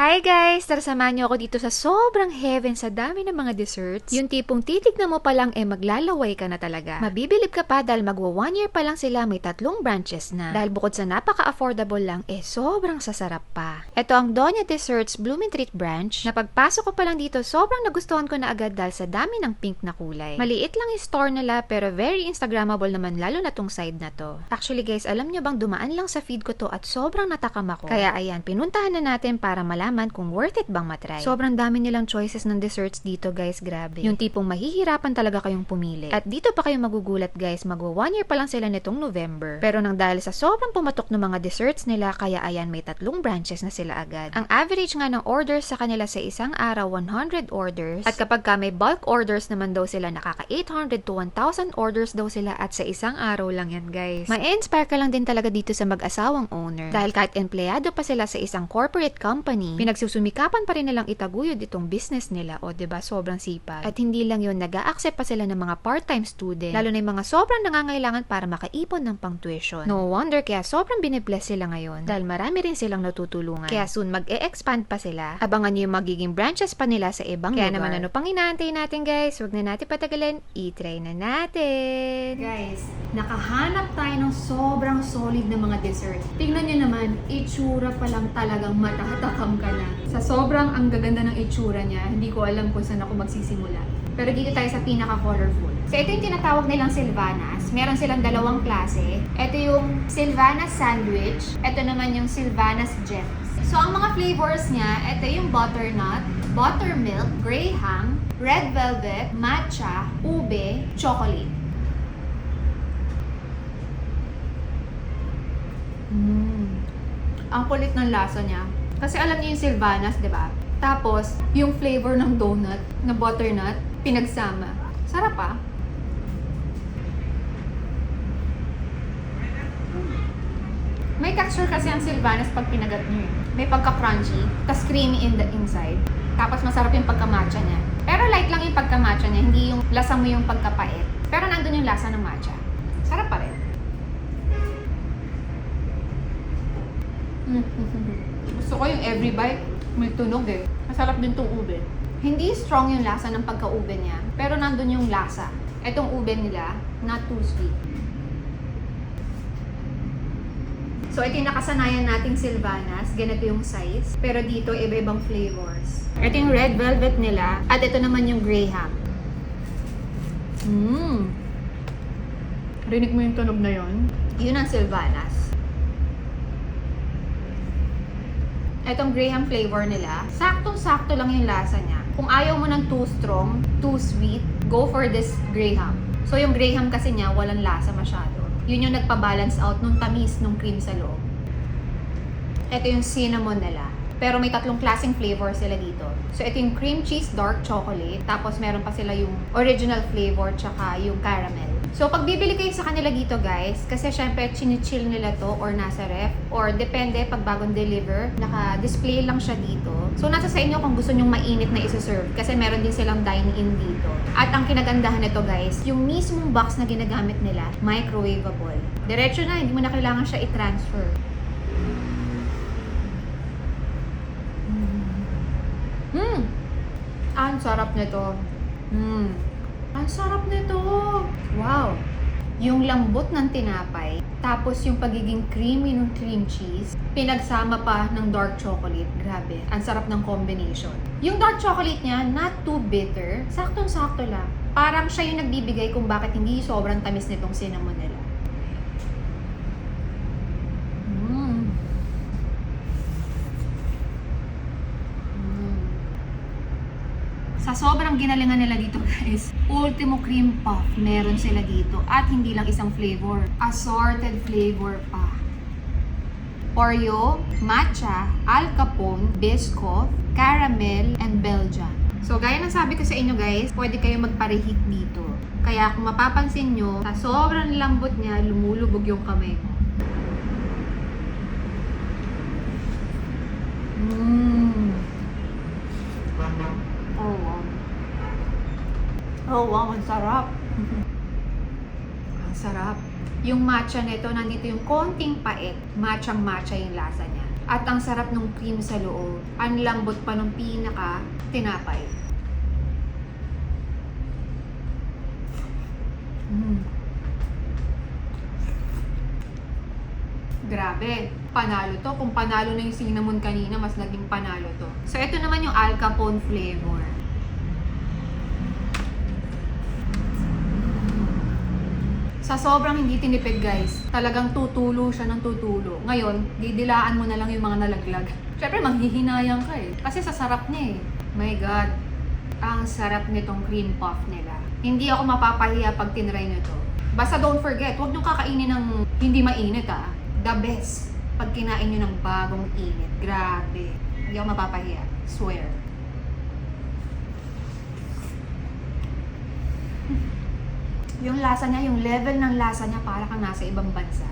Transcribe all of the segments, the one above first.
Hi guys! Tara samahan niyo ako dito sa sobrang heaven sa dami ng mga desserts. Yung tipong titignan mo pa lang eh maglalaway ka na talaga. Mabibilib ka pa dahil magwa one year pa lang sila may tatlong branches na. Dahil bukod sa napaka-affordable lang eh sobrang sasarap pa. Ito ang Doña Desserts Blooming Treat branch. Napagpasok ko pa lang dito sobrang nagustuhan ko na agad dahil sa dami ng pink na kulay. Maliit lang yung store nila pero very instagrammable naman lalo na tong side na to. Actually guys, alam niyo bang dumaan lang sa feed ko to at sobrang natakam ako. Kaya ayan, pinuntahan na natin para malaman kung worth it bang matry. Sobrang dami nilang choices ng desserts dito guys, grabe. Yung tipong mahihirapan talaga kayong pumili. At dito pa kayo magugulat guys, magwa one year pa lang sila nitong November. Pero nang dahil sa sobrang pumatok ng mga desserts nila, kaya ayan may tatlong branches na sila agad. Ang average nga ng orders sa kanila sa isang araw, 100 orders. At kapag ka may bulk orders naman daw sila, nakaka 800 to 1,000 orders daw sila at sa isang araw lang yan guys. Ma-inspire ka lang din talaga dito sa mag-asawang owner. Dahil kahit empleyado pa sila sa isang corporate company, pinagsusumikapan pa rin nilang itaguyod itong business nila o 'di ba sobrang sipag. At hindi lang yun, nag accept pa sila ng mga part-time student, lalo na yung mga sobrang nangangailangan para makaipon ng pang-tuition. No wonder kaya sobrang binibless sila ngayon dahil marami rin silang natutulungan. Kaya soon mag-e-expand pa sila. Abangan niyo yung magiging branches pa nila sa ibang kaya lugar. naman ano pang inaantay natin guys, wag na natin patagalin, i-try na natin. Guys, nakahanap tayo ng sobrang solid na mga dessert. Tingnan nyo naman, itsura pa lang talagang matatakam ka na. Sa sobrang ang gaganda ng itsura niya, hindi ko alam kung saan ako magsisimula. Pero dito tayo sa pinaka-colorful. So ito yung tinatawag nilang Silvanas. Meron silang dalawang klase. Ito yung Silvanas Sandwich. Ito naman yung Silvanas Gems. So ang mga flavors niya, ito yung butternut, buttermilk, graham, red velvet, matcha, ube, chocolate. Mm. Ang kulit ng lasa niya. Kasi alam niyo yung Silvanas, di ba? Tapos, yung flavor ng donut, na butternut, pinagsama. Sarap ah. May texture kasi ang Silvanas pag pinagat niyo. eh. May pagka-crunchy, tas creamy in the inside. Tapos masarap yung pagka-matcha niya. Pero light lang yung pagka-matcha niya, hindi yung lasa mo yung pagkapait. Pero nandun yung lasa ng matcha. Sarap pa rin. Gusto ko yung every bite, may tunog eh. Masarap din tong ube. Hindi strong yung lasa ng pagka-ube niya, pero nandun yung lasa. Etong ube nila, not too sweet. So, ito yung nakasanayan nating Silvanas. Ganito yung size. Pero dito, iba-ibang flavors. Ito yung red velvet nila. At ito naman yung graham. Mmm. Rinig mo yung tunog na yon? Yun ang Silvanas. Itong graham flavor nila, saktong-sakto lang yung lasa niya. Kung ayaw mo ng too strong, too sweet, go for this graham. So yung graham kasi niya, walang lasa masyado. Yun yung nagpa-balance out nung tamis nung cream sa loob. Ito yung cinnamon nila. Pero may tatlong klaseng flavor sila dito. So, ito yung cream cheese dark chocolate. Tapos, meron pa sila yung original flavor tsaka yung caramel. So, pag bibili kayo sa kanila dito, guys, kasi syempre, chinichill nila to or nasa ref. Or depende, pag bagong deliver, naka-display lang siya dito. So, nasa sa inyo kung gusto nyong mainit na isa-serve. Kasi meron din silang dine-in dito. At ang kinagandahan nito, guys, yung mismong box na ginagamit nila, microwavable. Diretso na, hindi mo na kailangan siya i-transfer. Hmm. Ang sarap nito. Hmm. Ang sarap nito. Wow. Yung lambot ng tinapay, tapos yung pagiging creamy ng cream cheese, pinagsama pa ng dark chocolate. Grabe. Ang sarap ng combination. Yung dark chocolate niya, not too bitter. Saktong-sakto lang. Parang siya yung nagbibigay kung bakit hindi sobrang tamis nitong cinnamon nila. Mm. Mm. Sa sobrang ginalingan nila dito guys, ultimo cream puff meron sila dito. At hindi lang isang flavor, assorted flavor pa. Oreo, matcha, al capone, biscoff, caramel, and Belgian. So, gaya ng sabi ko sa inyo guys, pwede kayo magparehit dito. Kaya kung mapapansin nyo, sa sobrang lambot niya, lumulubog yung kamay ko. Mmm. Wow. Oh, wow. Ang sarap. ang sarap. Yung matcha nito, nandito yung konting pait. Matchang matcha yung lasa niya. At ang sarap ng cream sa loob. Ang lambot pa ng pinaka tinapay. Mm. Grabe. Panalo to. Kung panalo na yung cinnamon kanina, mas naging panalo to. So, ito naman yung Al Capone flavor. Sa sobrang hindi tinipid guys, talagang tutulo siya ng tutulo. Ngayon, didilaan mo na lang yung mga nalaglag. Siyempre, manghihinayang ka eh. Kasi sa sarap niya eh. My God, ang sarap nitong cream puff nila. Hindi ako mapapahiya pag tinry nyo to. Basta don't forget, huwag nyo kakainin ng hindi mainit ah. The best pag kinain nyo ng bagong init. Grabe. Hindi ako mapapahiya. Swear. Yung lasa niya, yung level ng lasa niya para kang nasa ibang bansa.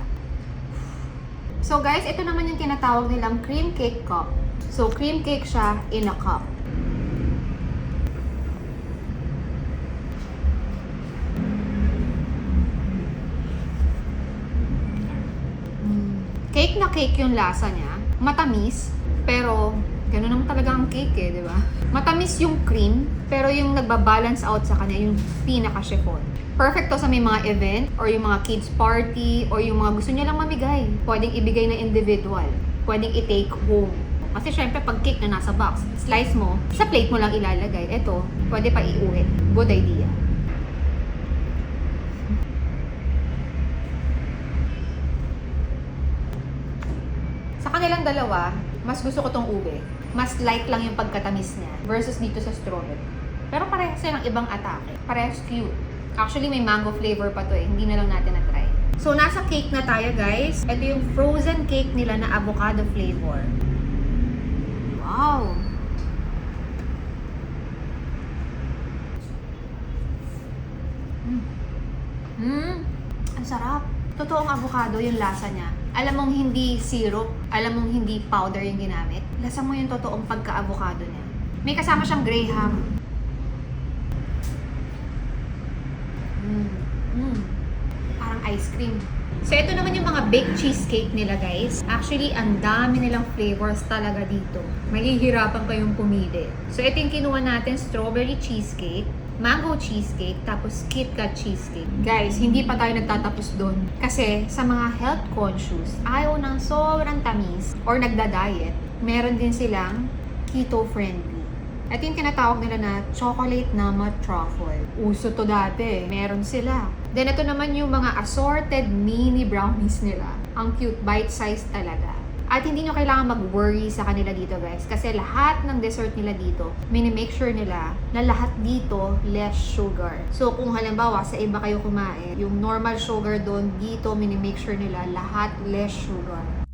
So guys, ito naman yung tinatawag nilang cream cake cup. So cream cake siya in a cup. Mm. Cake na cake yung lasa niya. Matamis, pero ganun naman talaga ang cake eh, di ba? Matamis yung cream, pero yung nagbabalance out sa kanya, yung pinaka-chiffon. Perfect to sa may mga event, or yung mga kids party, or yung mga gusto niya lang mamigay. Pwedeng ibigay na individual. Pwedeng i-take home. Kasi syempre, pag cake na nasa box, slice mo, sa plate mo lang ilalagay. Ito, pwede pa iuwi. Good idea. Sa kanilang dalawa, mas gusto ko tong ube. Mas light lang yung pagkatamis niya versus dito sa strawberry. Pero parehas silang ibang atake. Parehas cute. Actually, may mango flavor pa to eh. Hindi na lang natin na-try. So, nasa cake na tayo, guys. Ito yung frozen cake nila na avocado flavor. Wow! Mmm! Ang sarap. Totoong avocado yung lasa niya. Alam mong hindi syrup, alam mong hindi powder yung ginamit. Lasa mo yung totoong pagka-avocado niya. May kasama siyang graham. Mm. Mm. Parang ice cream. So, ito naman yung mga baked cheesecake nila, guys. Actually, ang dami nilang flavors talaga dito. Mahihirapan kayong pumili. So, ito yung kinuha natin, strawberry cheesecake, mango cheesecake, tapos Kit Kat cheesecake. Guys, hindi pa tayo nagtatapos doon. Kasi sa mga health conscious, ayaw ng sobrang tamis or nagda-diet, meron din silang keto-friendly. Ito yung tinatawag nila na chocolate nut truffle. Uso to dati. Meron sila. Then ito naman yung mga assorted mini brownies nila. Ang cute, bite-sized talaga. At hindi nyo kailangan mag-worry sa kanila dito guys. Kasi lahat ng dessert nila dito, mini-make sure nila na lahat dito less sugar. So kung halimbawa sa iba kayo kumain, yung normal sugar doon, dito mini-make sure nila lahat less sugar.